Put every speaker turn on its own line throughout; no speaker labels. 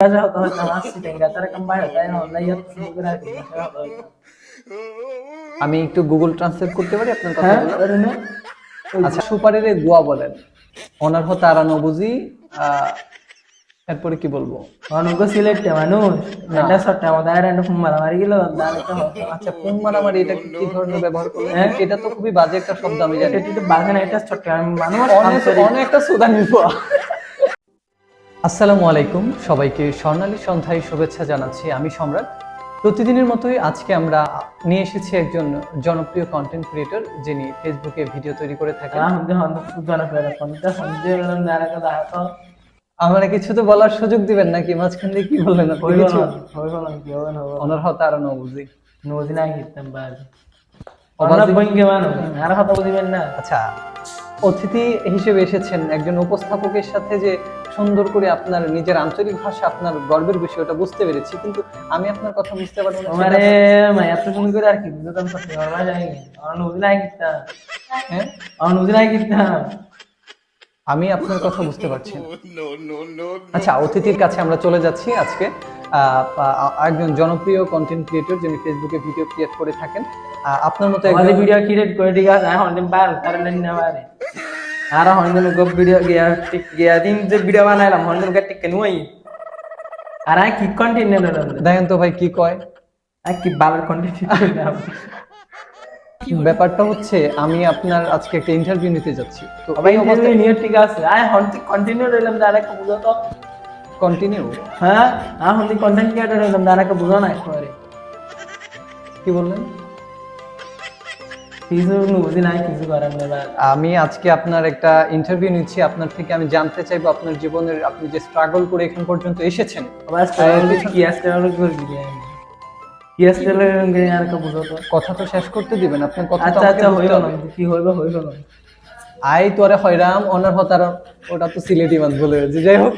Si.
আমি একটু Google translate করতে পারি আপনার কথা
হ্যাঁ আরে না
আচ্ছা সুপারির গোয়া বলেন। অনার্হ তারা নবুজি আহ, এরপরে কি বলব?
সিলেট মানুষ। এটা সট্টা আমাদের আর এন্ড ফুমারা মারি গেল
আচ্ছা ফোন মারামারি এটা কি ধরনের ব্যবহার করলেন? এটা তো খুবই বাজে একটা শব্দ আমি জানি।
এটা তো বাগান এটা মানুষ
অনেক সুদানি আসসালামু আলাইকুম। সবাইকে স্বর্ণালী সন্ধ্যায় শুভেচ্ছা জানাচ্ছি। আমি সম্রাট। প্রতিদিনের মতোই আজকে আমরা নিয়ে এসেছি একজন জনপ্রিয় কন্টেন্ট ক্রিয়েটর যিনি ফেসবুকে ভিডিও তৈরি করে থাকেন। আমরা কিছু তো বলার সুযোগ দিবেন নাকি? মাঝখান দিয়ে কি বললেন
বলো হই বলো কি হবে না নোদিনা বাজ। আমরা বঙ্গে মানুষ। আর কথা বুঝিবেন না।
আচ্ছা। অতিথি হিসেবে এসেছেন একজন উপস্থাপকের সাথে যে সুন্দর করে আপনার নিজের আঞ্চলিক ভাষা আপনার গর্বের বিষয়টা বুঝতে পেরেছি কিন্তু আমি আপনার কথা বুঝতে পারব না
আমারে মা এত সুন্দর করে আর কি বুঝতাম সত্যি আমার জানি আর
হ্যাঁ?
আর হিতম
আমি আপনার কথা বুঝতে পারছি আচ্ছা অতিথির কাছে আমরা চলে যাচ্ছি আজকে। একজন জনপ্রিয় কন্টেন্ট ক্রিয়েটর যিনি ফেসবুকে ভিডিও ক্রিয়েট করে থাকেন আপনার মতো একজন
ভিডিও ক্রিয়েট করে ঠিক আছে? এখন বার তার না পারে আর এখন দিন গো ভিডিও গিয়া টিক গিয়া দিন যে ভিডিও বানাইলাম এখন দিন টিক কেন হই আর আই কি কন্টেন্ট নেন
দেখেন তো ভাই কি কয়।
আর কি ভালো কন্টেন্ট
ব্যাপারটা হচ্ছে আমি আপনার আজকে একটা ইন্টারভিউ নিতে যাচ্ছি। তো
সবাই ইন্টারভিউ নিয়ে ঠিক আছে। আই থেকে কন্টিনিউ রইলাম দাঁড়াকে বুঝো তো।
কন্টিনিউ
হ্যাঁ এখন থেকে কন্টেন্ট ক্রিয়েটর দাঁড়াকে বুঝো না একবারে।
কি বললেন? আমি আজকে আপনার একটা ইন্টারভিউ নিচ্ছি আপনার থেকে আমি জানতে চাইব আপনার জীবনের আপনি যে স্ট্রাগল করে এখন পর্যন্ত এসেছেন। কথা তো শেষ করতে দিবেন আপনার কথা
আচ্ছা আচ্ছা কি হইবে হইল না।
আই তোরে হয়রাম অনার ওটা তো সিলেটি মাছ বলে যাই হোক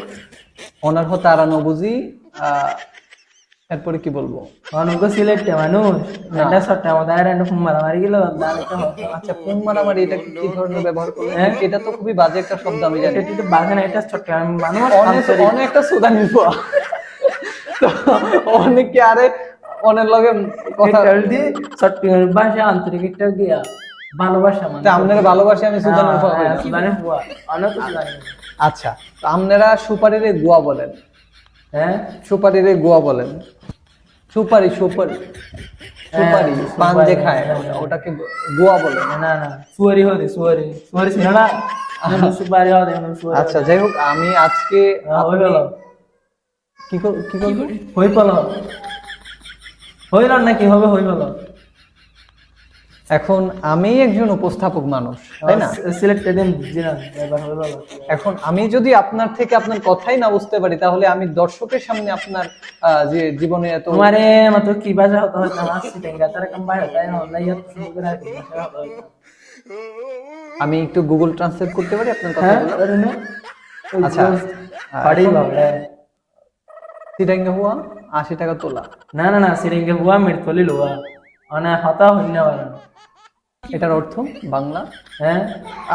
এরপরে কি বলব?
সিলেট মানুষ। এটা আমাদের আর মারি গেল
আচ্ছা মারামারি এটা কি ধরনের ব্যবহার করলেন? এটা তো খুবই বাজে একটা শব্দ আমি জানি।
এটা তো বাগান এটা সট্টা মানুষ
অনেক অনেক একটা সুদানি তো অনেকে আরে অনেক লগে কথা
দি সট্টি ভাষা আন্তরিক একটা গিয়া ভালোবাসা মানে
আপনারা ভালোবাসে আমি
হ্যাঁ, বুয়া অনেক সুদানের
আচ্ছা তো আপনারা সুপারিরে গোয়া বলেন।
হ্যাঁ?
সুপারিরে গোয়া বলেন। সুপারি সুপারি। সুপারি
হ্যাঁ,
পান যে খায়
হ্যাঁ,
ওটাকে গোয়া বলেন
না না সুয়ারি হতে সুয়ারি। সুয়ারি ছিল না? সুপারি হতে
আচ্ছা যাই হোক আমি আজকে
হ্যাঁ, হয়ে
কি কি করব
হই পেল। হইল না কি হবে হই পেল
এখন আমি একজন উপস্থাপক মানুষ তাই না?
সিলেক্ট দিন বুঝছিলাম এবার হয়ে গেল
এখন আমি যদি আপনার থেকে আপনার কথাই না বুঝতে পারি তাহলে আমি দর্শকের সামনে আপনার যে জীবনে এত
তোমারে মতো কি বাজা হতো হতো না সিটেঙ্গা তারা কম্বাই হতো না না ইয়াত সুন্দর
আমি একটু গুগল ট্রান্সলেট করতে পারি আপনার
হ্যাঁ আরে না।
আচ্ছা
পাড়ি বাবড়ে
সিটাঙ্গা হুয়া আশি টাকা তোলা।
না না না সিটেঙ্গা হুয়া মিট কলি লুয়া। অনে হতা হইনা বারণ
এটার অর্থ? বাংলা?
হ্যাঁ।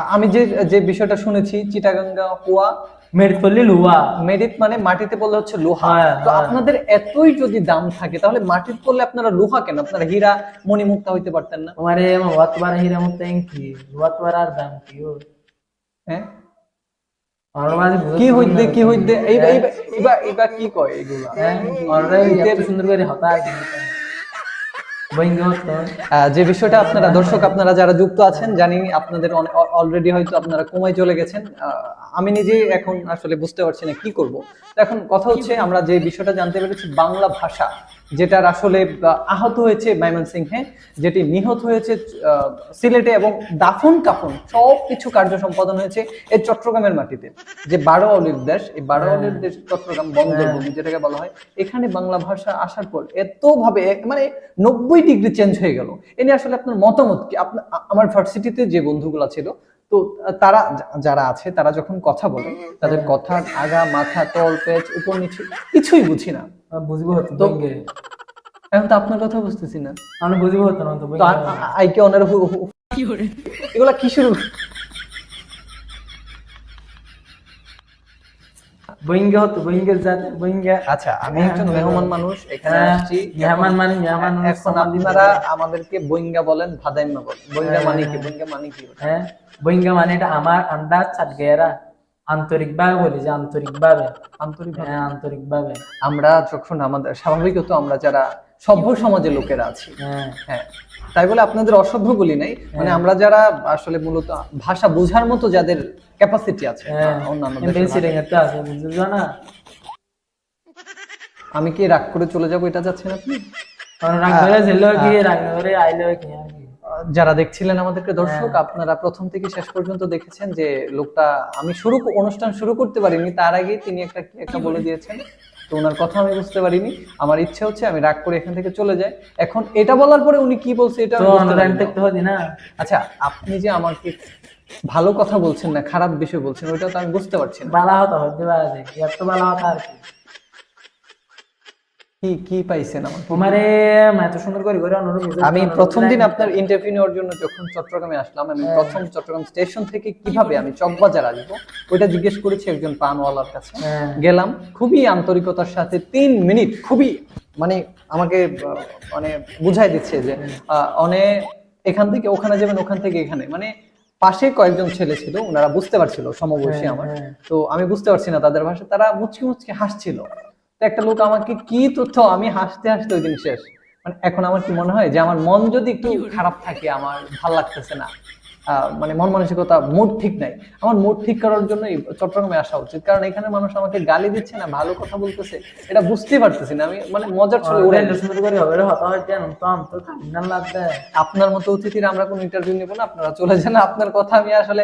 আমি যে যে বিষয়টা শুনেছি চিটাগাঙ্গা হুয়া
মিট কলি লুয়া।
মেরিট মানে মাটিতে পড়লে হচ্ছে লোহা।
হ্যাঁ,
তো
হ্যাঁ।
আপনাদের এতই যদি দাম থাকে তাহলে মাটিতে পড়লে আপনারা লোহা কেন? আপনারা হীরা মণিমুক্তা হইতে পারতেন না।
ওয়াত বার হিরা মত কি? ওয়াত বার আর দাম কি ও?
হ্যাঁ? কি হইতে কি হইতে? এই এই- এবার এবার কি কয় এগুলা?
হ্যাঁ সুন্দর করে হতা আর কি বইঙ্গ হতো
আহ, যে বিষয়টা আপনারা, দর্শক আপনারা যারা যুক্ত আছেন, জানি আপনাদের অলরেডি হয়তো আপনারা কমায় চলে গেছেন। আমি নিজে এখন আসলে বুঝতে পারছি না কি করব। এখন কথা হচ্ছে, আমরা যে বিষয়টা জানতে পেরেছি, বাংলা ভাষা। যেটার আসলে আহত হয়েছে ময়মনসিংহে যেটি নিহত হয়েছে সিলেটে এবং দাফন কাফন সব কিছু কার্য সম্পাদন হয়েছে এই চট্টগ্রামের মাটিতে। যে বারো অলির দেশ এই বারো অলির দেশ চট্টগ্রাম বন্দরভূমি যেটাকে বলা হয় এখানে বাংলা ভাষা আসার পর এত ভাবে এক- মানে নব্বই ডিগ্রি চেঞ্জ হয়ে গেল। এ নিয়ে আসলে আপনার মতামত কি? আপনার আমার ভার্সিটিতে যে বন্ধুগুলা ছিল তো তারা যারা আছে তারা যখন কথা বলে তাদের কথা আগা মাথা তল পেচ উপর নিচে কিছুই বুঝি না।
বুঝব হতো
তো- এখন তো আপনার কথা বুঝতেছি না।
আমি বুঝব হতো না তো
আইকে অনার এগুলা কি শুরু?
বইঙ্গা হতো বইঙ্গের জাত বইঙ্গা
আচ্ছা আমি একজন মেহমান মানুষ এখানে
হ্যাঁ,
আসছি।
মেহমান মানে মেহমান মানুষ
এখন আপনারা আমাদেরকে বইঙ্গা বলেন ভাদাইম্মা বলেন। বইঙ্গা মানে কি? বইঙ্গা মানে কি?
হ্যাঁ বইঙ্গা মানে এটা আমার আন্দাজ চাট গেরা। বলি যে হ্যাঁ
আমরা যখন আমাদের স্বাভাবিকত আমরা যারা সভ্য সমাজের লোকেরা আছি
হ্যাঁ।
হ্যাঁ তাই বলে আপনাদের অসভ্য বলি নাই। মানে আমরা যারা আসলে মূলত ভাষা বোঝার মতো যাদের ক্যাপাসিটি আছে
হ্যাঁ
অন্যান্য
না?
আমি কি রাগ করে চলে যাব এটা যাচ্ছেন আপনি?
কারণ রাগ কি রাগ আইলো কি আর কি।
আহ, যারা দেখছিলেন আমাদেরকে দর্শক আপনারা প্রথম থেকে শেষ পর্যন্ত দেখেছেন যে লোকটা আমি শুরু অনুষ্ঠান শুরু করতে পারিনি তার আগে তিনি একটা একটা বলে দিয়েছেন। তো ওনার কথা আমি বুঝতে পারিনি। আমার ইচ্ছে হচ্ছে আমি রাগ করে এখান থেকে চলে যাই। এখন এটা বলার পরে উনি কি বলছে এটা
অনলাইন দেখতে না।
আচ্ছা আপনি যে আমাকে ভালো কথা বলছেন না খারাপ বিষয় বলছেন ওইটা তো আমি বুঝতে পারছি না।
বালা হতো হতে পারে এত বালা হতো আর কি।
কি কি পাইছেন আমার
তোমারে এত সুন্দর করে করে অনুরোধ
আমি প্রথম দিন আপনার ইন্টারভিউ নেওয়ার জন্য যখন চট্টগ্রামে আসলাম আমি প্রথম চট্টগ্রাম স্টেশন থেকে কীভাবে আমি চকবাজার আসব ওইটা জিজ্ঞেস করেছি একজন পানওয়ালার কাছে।
হ্যাঁ।
গেলাম খুবই আন্তরিকতার সাথে তিন মিনিট খুবই মানে আমাকে মানে বুঝাই দিচ্ছে যে আহ, অনেক এখান থেকে ওখানে যাবেন ওখান থেকে এখানে। মানে পাশে কয়েকজন ছেলে ছিল ওনারা বুঝতে পারছিল সমবয়সী
হ্যাঁ,
আমার।
হ্যাঁ।
তো আমি বুঝতে পারছি না তাদের ভাষা তারা মুচকি মুচকি হাসছিল। তো একটা লোক আমাকে কি তথ্য আমি হাসতে হাসতে ওই দিন শেষ। মানে এখন আমার কি মনে হয় যে আমার মন যদি একটু খারাপ থাকে আমার ভালো লাগতেছে না মানে মন মানসিকতা মুড ঠিক নাই আমার মুড ঠিক করার জন্য চট্টগ্রামে আসা উচিত। কারণ এখানে মানুষ আমাকে গালি দিচ্ছে না ভালো কথা বলতেছে এটা বুঝতেই পারতেছি না আমি মানে মজার ছলে উড়ে আপনার মতো অতিথির আমরা কোনো ইন্টারভিউ নেব না আপনারা চলে যান আপনার কথা আমি আসলে